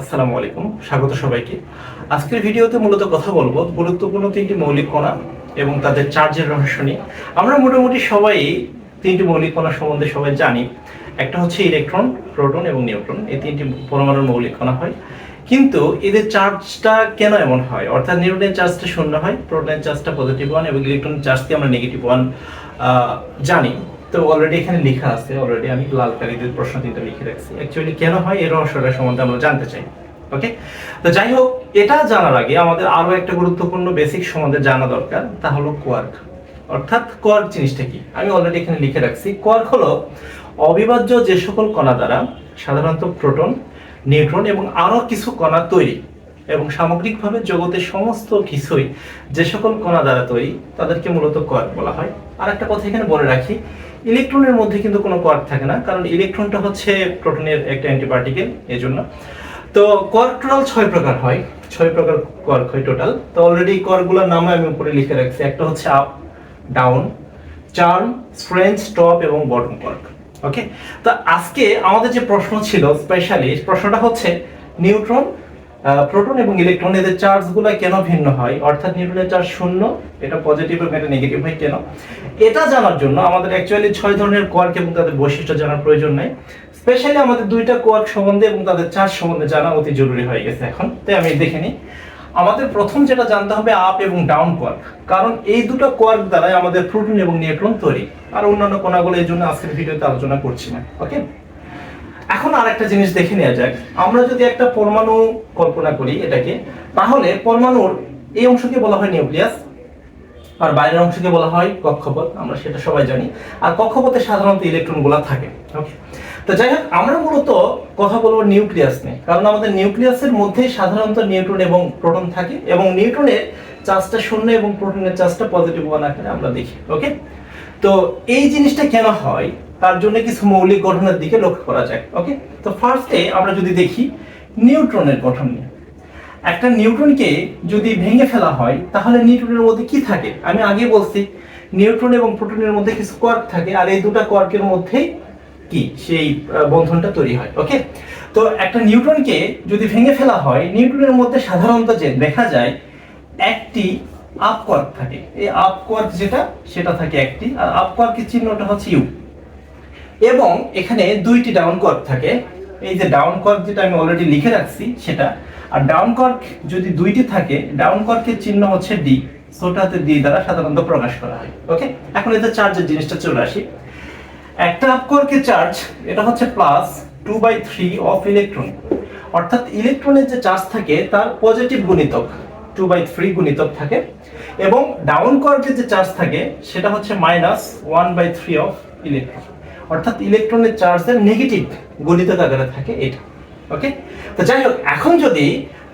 আসসালামু আলাইকুম, স্বাগত সবাইকে। আজকের ভিডিওতে মূলত কথা বলব গুরুত্বপূর্ণ তিনটি মৌলিক কণা এবং তাদের চার্জের রহস্য নিয়ে। আমরা মোটামুটি সবাই তিনটি মৌলিক কণা সম্বন্ধে সবাই জানি। একটা হচ্ছে ইলেকট্রন, প্রোটন এবং নিউট্রন। এই তিনটি পরমাণুর মৌলিক কণা হয়। কিন্তু এদের চার্জটা কেন এমন হয়? অর্থাৎ নিউটনের চার্জটা শূন্য হয়, প্রোটনের চার্জটা পজিটিভ ওয়ান এবং ইলেকট্রনের চার্জকে আমরা নেগেটিভ ওয়ান জানি। তো অলরেডি এখানে লেখা আছে অলরেডি আমি লাল কালিদের প্রশ্ন তিনটা লিখে রাখছি। অ্যাকচুয়ালি কেন হয়? এই রহস্যটা সম্বন্ধে আমরা জানতে চাই ওকে তো যাই হোক, এটা জানার আগে আমাদের আরও একটা গুরুত্বপূর্ণ বেসিক সম্বন্ধে জানা দরকার, তা হলো কোয়ার্ক অর্থাৎ কোয়ার্ক জিনিসটা কি? আমি অলরেডি এখানে লিখে রাখছি। কোয়ার্ক হলো অবিভাজ্য যে সকল কণা দ্বারা, সাধারণত প্রোটন নিউট্রন এবং আরও কিছু কণা তৈরি এবং সামগ্রিকভাবে জগতের সমস্ত কিছুই যে সকল কণা দ্বারা তৈরি, তাদেরকে মূলত কোয়ার্ক বলা হয়। আর একটা কথা এখানে বলে রাখি ইলেকট্রনের মধ্যে কিন্তু কোনো কোয়ার্ক থাকে না, কারণ ইলেকট্রনটা হচ্ছে প্রোটনের একটা অ্যান্টিপার্টিকেল এই জন্য তো কোয়ার্ক টোটাল ছয় প্রকার হয়, ছয় প্রকার কোয়ার্ক হয় টোটাল তো অলরেডি কোয়ার্কগুলোর নাম আমি উপরে লিখে রাখছি। একটা হচ্ছে up down charm French top এবং বটম কোয়ার্ক ওকে তো আজকে আমাদের যে প্রশ্ন ছিল স্পেশালি প্রশ্নটা হচ্ছে নিউট্রন প্রোটন এবং ইলেকট্রন এদের চার্জগুলো কেন ভিন্ন হয়? অর্থাৎ নিউট্রনের চার্জ শূন্য, এটা পজিটিভ এবং এটা নেগেটিভ হয় কেন? এটা জানার জন্য আমাদের অ্যাকচুয়ালি ছয় ধরনের কোয়ার্ক এবং তাদের বৈশিষ্ট্য জানার প্রয়োজন নাই। স্পেশালি আমাদের দুইটা কোয়ার্ক সম্বন্ধে এবং তাদের চার্জ সম্বন্ধে জানা অতি জরুরি হয়ে গেছে এখন। তাই আমি দেখে নিই। আমাদের প্রথম যেটা জানতে হবে আপ এবং ডাউন কোয়ার্ক কারণ এই দুটো কোয়ার্ক দ্বারাই আমাদের প্রোটন এবং নিউট্রন তৈরি। আর অন্যান্য কণাগুলো এই জন্য আজকের ভিডিওতে আলোচনা করছি না। ওকে এখন আর একটা জিনিস দেখে নেওয়া যাক। আমরা যদি একটা পরমাণু কল্পনা করি এটাকে, তাহলে পরমাণুর এই অংশকে বলা হয় নিউক্লিয়াস, আর বাইরের অংশকে বলা হয় কক্ষপথ, আমরা সেটা সবাই জানি। আর কক্ষপথে সাধারণত ইলেকট্রনগুলো থাকে ওকে তো যাই হোক, আমরা মূলত কথা বলব নিউক্লিয়াস নিয়ে, কারণ আমাদের নিউক্লিয়াসের মধ্যেই সাধারণত নিউট্রন এবং প্রোটন থাকে, এবং নিউট্রনের চার্জটা শূন্য এবং প্রোটনের চার্জটা পজিটিভ ওয়ান আকারে আমরা দেখি ওকে তো এই জিনিসটা কেন হয়? তার জন্য কিছু মৌলিক গঠনের দিকে লক্ষ্য করা যায় ওকে তো ফার্স্টে আমরা যদি দেখি নিউট্রনের গঠন নিয়ে। একটা নিউট্রনকে যদি ভেঙে ফেলা হয়, তাহলে নিউট্রনের মধ্যে কি থাকে? আমি আগে বলছি, নিউট্রন এবং প্রোটনের মধ্যে কিছু কোয়ার্ক থাকে, আর এই দুটো কোয়ার্কের মধ্যেই কি? সেই বন্ধনটা তৈরি হয় ওকে তো একটা নিউট্রনকে যদি ভেঙে ফেলা হয়, নিউট্রনের মধ্যে সাধারণত যে দেখা যায়, একটি আপ কোয়ার্ক থাকে। এই আপ কোয়ার্ক যেটা, সেটা থাকে একটি, আর আপ কোয়ার্কের চিহ্নটা হচ্ছে ইউ এবং এখানে দুইটি ডাউন কোয়ার্ক থাকে। এই যে ডাউন কোয়ার্ক যেটা আমি অলরেডি লিখে রাখছি সেটা। আর ডাউন কর্ক যদি দুইটি থাকে, ডাউন কর্কের চিহ্ন হচ্ছে ডি সোটাতে ডি দ্বারা সাধারণত প্রকাশ করা হয়। ওকে এখন এতে চার্জের জিনিসটা চলে আসি। একটা আপ কোয়ার্কের চার্জ, এটা হচ্ছে plus two by three of electron অর্থাৎ ইলেকট্রনের যে চার্জ থাকে, তার পজিটিভ গুণিতক টু বাই থ্রি গুণিতক থাকে। এবং ডাউন কর্কের যে চার্জ থাকে, সেটা হচ্ছে minus one by three of electron অর্থাৎ ইলেকট্রনের চার্জের নেগেটিভ গণিতক আকারে থাকে এটা ওকে তো যাই হোক এখন যদি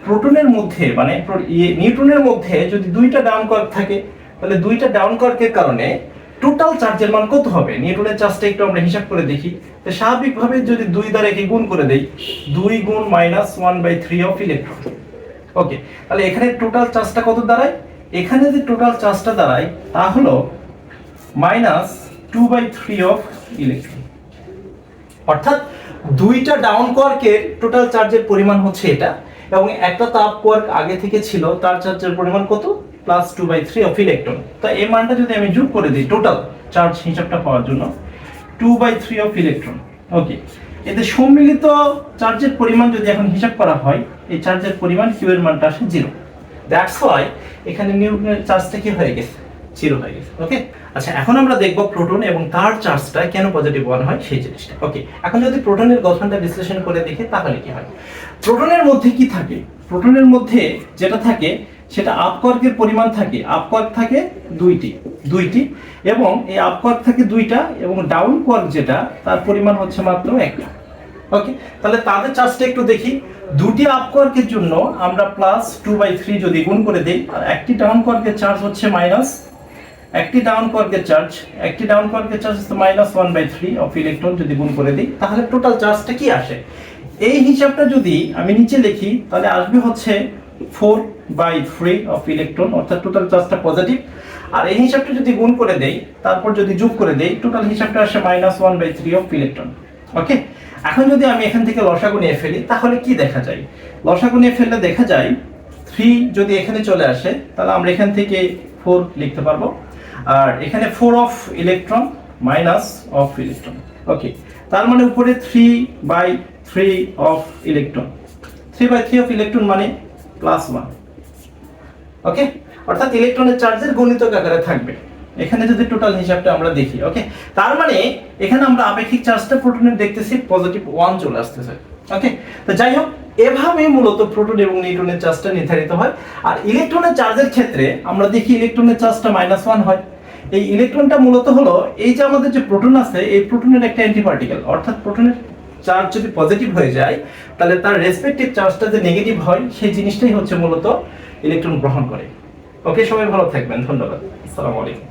প্রোটনের মধ্যে মানে ইয়ে, নিউট্রনের মধ্যে যদি দুইটা ডাউন কোয়ার্ক থাকে তাহলে দুইটা ডাউন কোয়ার্কের কারণে টোটাল চার্জের মান কত হবে? নিউটনের চার্জটা একটু আমরা হিসাব করে দেখি। তো স্বাভাবিকভাবে যদি দুই দ্বারা একে গুণ করে দেই দুই গুণ minus one by three of electron okay তাহলে এখানে টোটাল চার্জটা কত দাঁড়ায়? এখানে যে টোটাল চার্জটা দাঁড়ায় তা হলো minus two by three of electron অর্থাৎ দুইটা ডাউন কোয়ার্কের টোটাল চার্জের পরিমাণ হচ্ছে এটা এবং একটা তাপ কোয়ার্ক আগে থেকে ছিল, তার চার্জের পরিমাণ কত? Plus two by three of electron এই মানটা যদি আমি যোগ করে দিই টোটাল চার্জ হিসাবটা পাওয়ার জন্য two by three of electron okay এতে সম্মিলিত চার্জের পরিমাণ যদি এখন হিসাব করা হয়, এই চার্জের পরিমাণ কিউ এর মানটা আসে জিরো দ্যাটস ওয়াই এখানে নিউটনের চার্জটা কি হয়ে গেছে? জিরো হয়ে গেছে ওকে আচ্ছা এখন আমরা দেখব প্রোটন এবং তার চার্জটা কেন পজিটিভ ওয়ান হয় সেই জিনিসটা ওকে এখন যদি প্রোটনের গঠনটা বিশ্লেষণ করে দেখি, তাহলে কি হয়? প্রোটনের মধ্যে কি থাকে? প্রোটনের মধ্যে যেটা থাকে, সেটা আপকর্কের পরিমাণ থাকে আপকর্ক থাকে দুইটি দুইটি, এবং এই আপকর্ক থাকে দুইটা, এবং ডাউন কর্ক যেটা, তার পরিমাণ হচ্ছে মাত্র একটা ওকে তাহলে তাদের চার্জটা একটু দেখি। দুটি আপকর্কের জন্য আমরা প্লাস টু বাই থ্রি যদি গুণ করে দিই আর একটি ডাউন কর্কের চার্জ হচ্ছে মাইনাস একটি ডাউন কোয়ার্কের চার্জ একটি ডাউন কোয়ার্কের চার্জ হচ্ছে minus one by three of electron যদি গুণ করে দিই, তাহলে টোটাল চার্জটা কি আসে? এই হিসাবটা যদি আমি নিচে লিখি, তাহলে আসবে হচ্ছে four by three of electron অর্থাৎ টোটাল চার্জটা পজিটিভ আর এই হিসাবটা যদি গুণ করে দেই, তারপর যদি যোগ করে দেই টোটাল হিসাবটা আসে minus one by three of electron okay এখন যদি আমি এখান থেকে লসাগু নিয়ে ফেলি, তাহলে কি দেখা যায়? লসাগু নিয়ে ফেললে দেখা যায় থ্রি যদি এখানে চলে আসে, তাহলে আমরা এখান থেকে ফোর লিখতে পারব। আর এখানে four of electron minus of electron okay তার মানে উপরে three by three of electron three by three of electron মানে প্লাস ওয়ান ওকে অর্থাৎ ইলেকট্রনের চার্জের গণিতক আকারে থাকবে, এখানে যদি টোটাল হিসাবটা আমরা দেখি ওকে তার মানে এখানে আমরা আপেক্ষিক চার্জটা প্রোটনের দেখতেছি পজিটিভ ওয়ান চলে আসতেছে ওকে তো যাই হোক এভাবে মূলত প্রোটন এবং নিউট্রনের চার্জটা নির্ধারিত হয়। আর ইলেকট্রনের চার্জের ক্ষেত্রে আমরা দেখি ইলেকট্রনের চার্জটা মাইনাস ওয়ান হয়। এই ইলেকট্রনটা মূলত হলো এই যে আমাদের যে প্রোটন আছে, এই প্রোটনের একটা অ্যান্টিপার্টিকেল অর্থাৎ প্রোটনের চার্জ যদি পজিটিভ হয়ে যায়, তাহলে তার রেসপেক্টিভ চার্জটা যে নেগেটিভ হয়, সেই জিনিসটাই হচ্ছে মূলত ইলেকট্রন গ্রহণ করে। ওকে সবাই ভালো থাকবেন। ধন্যবাদ। আসসালামু আলাইকুম।